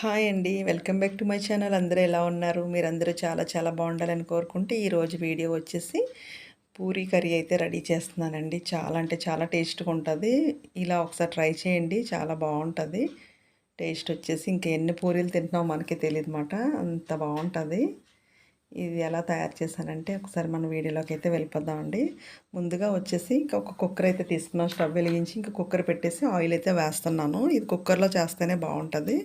Hi అండి. Welcome back to my channel. అందరూ ఎలా ఉన్నారు? మీరందరూ చాలా చాలా బాగుండాలని కోరుకుంటే ఈరోజు వీడియో వచ్చేసి పూరీ కర్రీ అయితే రెడీ చేస్తున్నానండి. చాలా అంటే చాలా టేస్ట్గా ఉంటుంది. ఇలా ఒకసారి ట్రై చేయండి. చాలా బాగుంటుంది. టేస్ట్ వచ్చేసి ఇంకా ఎన్ని పూరీలు తింటున్నామో మనకి తెలియదు అంత బాగుంటుంది. ఇది ఎలా తయారు చేశానంటే ఒకసారి మన వీడియోలోకి అయితే వెళ్ళిపోదామండి. ముందుగా వచ్చేసి ఇంకా ఒక కుక్కర్ అయితే తీసుకున్నాను స్టవ్ వెలిగించి ఇంకా కుక్కర్ పెట్టేసి ఆయిల్ అయితే వేస్తున్నాను. ఇది కుక్కర్లో చేస్తేనే బాగుంటుంది.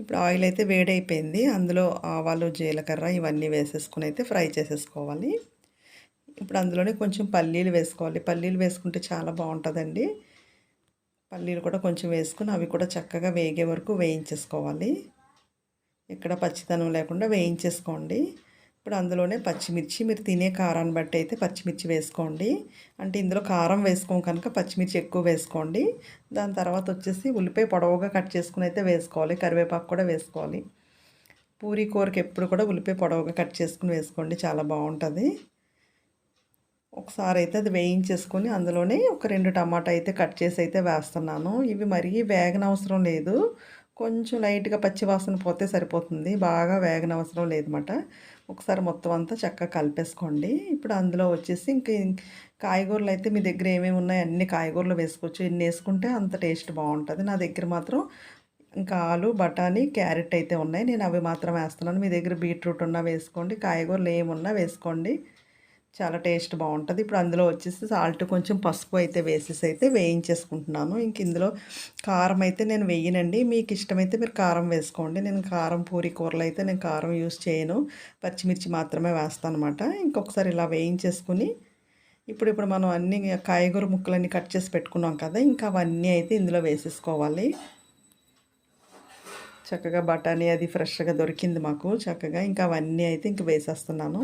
ఇప్పుడు ఆయిల్ అయితే వేడైపోయింది. అందులో ఆవాలు జీలకర్ర ఇవన్నీ వేసేసుకుని అయితే ఫ్రై చేసేసుకోవాలి. ఇప్పుడు అందులోనే కొంచెం పల్లీలు వేసుకోవాలి. పల్లీలు వేసుకుంటే చాలా బాగుంటుందండి. పల్లీలు కూడా కొంచెం వేసుకుని అవి కూడా చక్కగా వేగే వరకు వేయించేసుకోవాలి. ఇక్కడ పచ్చితనం లేకుండా వేయించేసుకోండి. ఇప్పుడు అందులోనే పచ్చిమిర్చి మీరు తినే కారాన్ని బట్టి అయితే పచ్చిమిర్చి వేసుకోండి. అంటే ఇందులో కారం వేసుకోం కనుక పచ్చిమిర్చి ఎక్కువ వేసుకోండి. దాని తర్వాత వచ్చేసి ఉల్లిపాయ పొడవుగా కట్ చేసుకుని అయితే వేసుకోవాలి. కరివేపాకు కూడా వేసుకోవాలి. పూరీ కూరకి ఎప్పుడు కూడా ఉల్లిపాయ పొడవుగా కట్ చేసుకుని వేసుకోండి. చాలా బాగుంటుంది. ఒకసారి అయితే అది వేయించేసుకొని అందులోనే ఒక రెండు టమాటా అయితే కట్ చేసి అయితే వేస్తున్నాను. ఇవి మరీ వేగనవసరం లేదు. కొంచెం లైట్గా పచ్చి వాసన పోతే సరిపోతుంది. బాగా వేగనవసరం లేదన్నమాట. ఒకసారి మొత్తం అంతా చక్కగా కలిపేసుకోండి. ఇప్పుడు అందులో వచ్చేసి ఇంక కాయగూరలు అయితే మీ దగ్గర ఏమేమి ఉన్నాయో అన్ని కాయగూరలు వేసుకోవచ్చు. ఎన్ని వేసుకుంటే అంత టేస్ట్ బాగుంటుంది. నా దగ్గర మాత్రం ఇంకా ఆలు బఠానీ క్యారెట్ అయితే ఉన్నాయి. నేను అవి మాత్రం వేస్తున్నాను. మీ దగ్గర బీట్రూట్ ఉన్నా వేసుకోండి. కాయగూరలు ఏమున్నా వేసుకోండి. చాలా టేస్ట్ బాగుంటుంది. ఇప్పుడు అందులో వచ్చేసి సాల్ట్ కొంచెం పసుపు అయితే వేసేసి అయితే వేయించేసుకుంటున్నాను. ఇంక ఇందులో కారం అయితే నేను వేయనండి. మీకు ఇష్టమైతే మీరు కారం వేసుకోండి. నేను కారం పూరి కూరలు అయితే నేను కారం యూస్ చేయను. పచ్చిమిర్చి మాత్రమే వేస్తాను అనమాట ఇంకొకసారి ఇలా వేయించేసుకుని ఇప్పుడు ఇప్పుడు మనం అన్ని కాయగూర ముక్కలన్నీ కట్ చేసి పెట్టుకున్నాం కదా ఇంకా అవన్నీ అయితే ఇందులో వేసేసుకోవాలి. చక్కగా బఠానీ అది ఫ్రెష్గా దొరికింది మాకు చక్కగా. ఇంకా అవన్నీ అయితే ఇంక వేసేస్తున్నాను.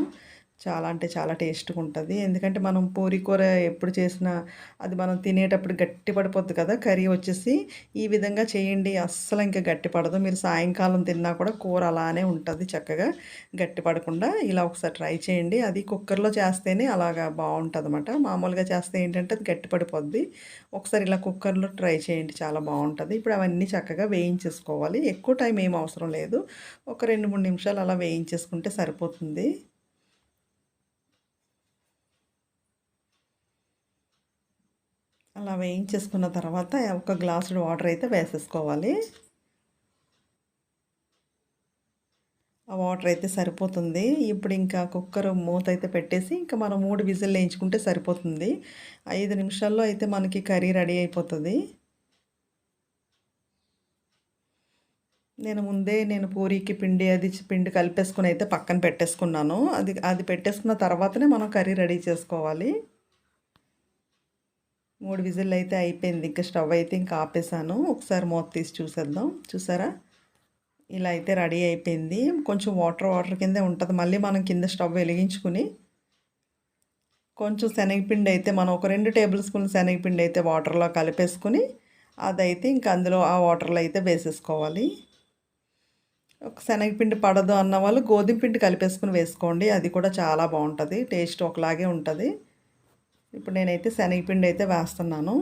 చాలా అంటే చాలా టేస్ట్గా ఉంటుంది ఎందుకంటే మనం పూరి కూర ఎప్పుడు చేసినా అది మనం తినేటప్పుడు గట్టి పడిపోద్ది కదా కర్రీ వచ్చేసి ఈ విధంగా చేయండి. అస్సలు ఇంకా గట్టి పడదు. మీరు సాయంకాలం తిన్నా కూడా కూర అలానే ఉంటుంది చక్కగా. గట్టి పడకుండా ఇలా ఒకసారి ట్రై చేయండి. అది కుక్కర్లో చేస్తేనే అలాగా బాగుంటుంది అనమాట మామూలుగా చేస్తే ఏంటంటే అది గట్టి పడిపోద్ది. ఒకసారి ఇలా కుక్కర్లో ట్రై చేయండి. చాలా బాగుంటుంది ఇప్పుడు అవన్నీ చక్కగా వేయించేసుకోవాలి. ఎక్కువ టైం ఏం అవసరం లేదు. ఒక రెండు మూడు నిమిషాలు అలా వేయించేసుకుంటే సరిపోతుంది. అలా వేయించేసుకున్న తర్వాత ఒక గ్లాసుడు వాటర్ అయితే వేసేసుకోవాలి. ఆ వాటర్ అయితే సరిపోతుంది. ఇప్పుడు ఇంకా కుక్కర్ మూత అయితే పెట్టేసి ఇంకా మనం మూడు విజిల్ వేయించుకుంటే సరిపోతుంది. ఐదు నిమిషాల్లో అయితే మనకి కర్రీ రెడీ అయిపోతుంది. నేను ముందే నేను పూరీకి పిండి అది పిండి కలిపేసుకుని అయితే పక్కన పెట్టేసుకున్నాను. అది అది పెట్టేసుకున్న తర్వాతనే మనం కర్రీ రెడీ చేసుకోవాలి. మూడు విజిల్ అయితే అయిపోయింది. ఇంకా స్టవ్ అయితే ఇంకా ఆపేసాను. ఒకసారి మూత తీసి చూసేద్దాం. చూసారా? ఇలా అయితే రెడీ అయిపోయింది. కొంచెం వాటర్ వాటర్ కిందే ఉంటుంది. మళ్ళీ మనం కింద స్టవ్ వెలిగించుకుని కొంచెం శనగపిండి అయితే మనం ఒక రెండు టేబుల్ స్పూన్ శనగపిండి అయితే వాటర్లో కలిపేసుకుని అదైతే ఇంకా అందులో ఆ వాటర్లో అయితే వేసేసుకోవాలి. ఒక శనగపిండి పడదు అన్న వాళ్ళు గోధుమ పిండి కలిపేసుకుని వేసుకోండి. అది కూడా చాలా బాగుంటుంది. టేస్ట్ ఒకలాగే ఉంటుంది. ఇప్పుడు నేనైతే శనగపిండి అయితే వేస్తున్నాను.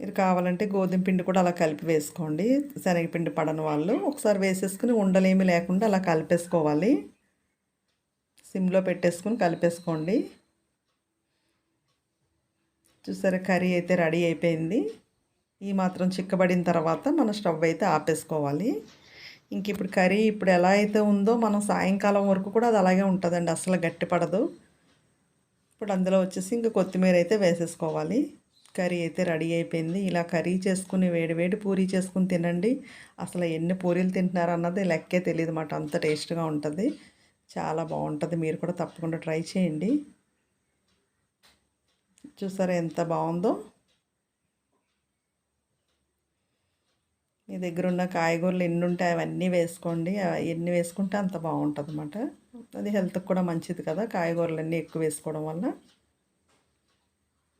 మీరు కావాలంటే గోధుమ పిండి కూడా అలా కలిపి వేసుకోండి. శనగపిండి పడని వాళ్ళు. ఒకసారి వేసేసుకుని ఉండలేమి లేకుండా అలా కలిపేసుకోవాలి. సిమ్లో పెట్టేసుకుని కలిపేసుకోండి. చూసారా కర్రీ అయితే రెడీ అయిపోయింది. ఈ మాత్రం చిక్కబడిన తర్వాత మన స్టవ్ అయితే ఆపేసుకోవాలి. ఇంక ఇప్పుడు కర్రీ ఇప్పుడు ఎలా అయితే ఉందో మనం సాయంకాలం వరకు కూడా అది అలాగే ఉంటుందండి అసలు గట్టి పడదు. ఇప్పుడు అందులో వచ్చేసి ఇంక కొత్తిమీర అయితే వేసేసుకోవాలి. కర్రీ అయితే రెడీ అయిపోయింది. ఇలా కర్రీ చేసుకుని వేడి వేడి పూరీ చేసుకుని తినండి. అసలు ఎన్ని పూరీలు తింటున్నారు అన్నది లెక్కే తెలియదు మాట అంత టేస్ట్గా ఉంటుంది. చాలా బాగుంటుంది. మీరు కూడా తప్పకుండా ట్రై చేయండి. చూసారా ఎంత బాగుందో? మీ దగ్గర ఉన్న కాయగూరలు ఎన్ని ఉంటాయి అవన్నీ వేసుకోండి. ఎన్ని వేసుకుంటే అంత బాగుంటుంది అనమాట అది హెల్త్కి కూడా మంచిది కదా కాయగూరలన్నీ ఎక్కువ వేసుకోవడం వల్ల.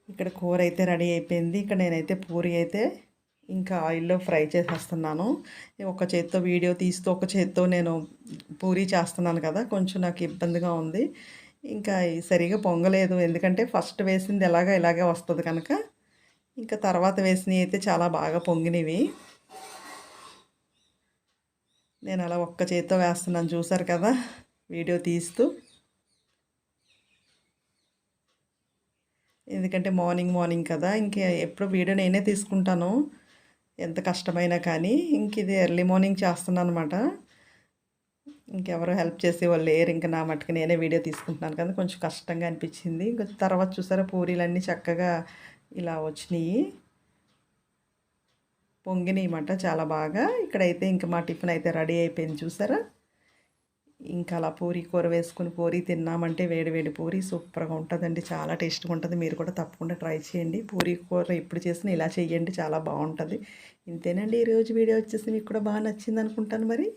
ఇక్కడ కూర అయితే రెడీ అయిపోయింది. ఇక్కడ నేనైతే పూరి అయితే ఇంకా ఆయిల్లో ఫ్రై చేసేస్తున్నాను. ఒక చేత్తో వీడియో తీస్తూ ఒక చేత్తో నేను పూరి చేస్తున్నాను కదా కొంచెం నాకు ఇబ్బందిగా ఉంది. ఇంకా సరిగా పొంగలేదు. ఎందుకంటే ఫస్ట్ వేసింది ఎలాగ ఇలాగే వస్తుంది కనుక. ఇంకా తర్వాత వేసినవి అయితే చాలా బాగా పొంగినవి. నేను అలా ఒక్క చేత్తో వేస్తున్నాను చూసారు కదా? వీడియో తీస్తూ. ఎందుకంటే మార్నింగ్ మార్నింగ్ కదా ఇంక ఎప్పుడు వీడియో నేనే తీసుకుంటాను ఎంత కష్టమైనా కానీ. ఇంక ఇది ఎర్లీ మార్నింగ్ చేస్తున్నాను అనమాట ఇంకెవరో హెల్ప్ చేసే వాళ్ళు లేరు ఇంకా నా మట్టుకు నేనే వీడియో తీసుకుంటున్నాను కదా. కొంచెం కష్టంగా అనిపించింది. ఇంకా తర్వాత చూసారా పూరీలన్నీ చక్కగా ఇలా వచ్చినాయి. పొంగినాయమాట చాలా బాగా. ఇక్కడైతే ఇంకా మా టిఫిన్ అయితే రెడీ అయిపోయింది చూసారా? ఇంకా అలా పూరి కూర వేసుకుని పూరి తిన్నామంటే వేడివేడి పూరి సూపర్గా ఉంటుందండి చాలా టేస్ట్గా ఉంటుంది. మీరు కూడా తప్పకుండా ట్రై చేయండి. పూరి కూర ఎప్పుడు చేసినా ఇలా చేయండి చాలా బాగుంటుంది. ఇంతేనండి ఈరోజు వీడియో వచ్చేసి మీకు కూడా బాగా నచ్చింది అనుకుంటాను మరి.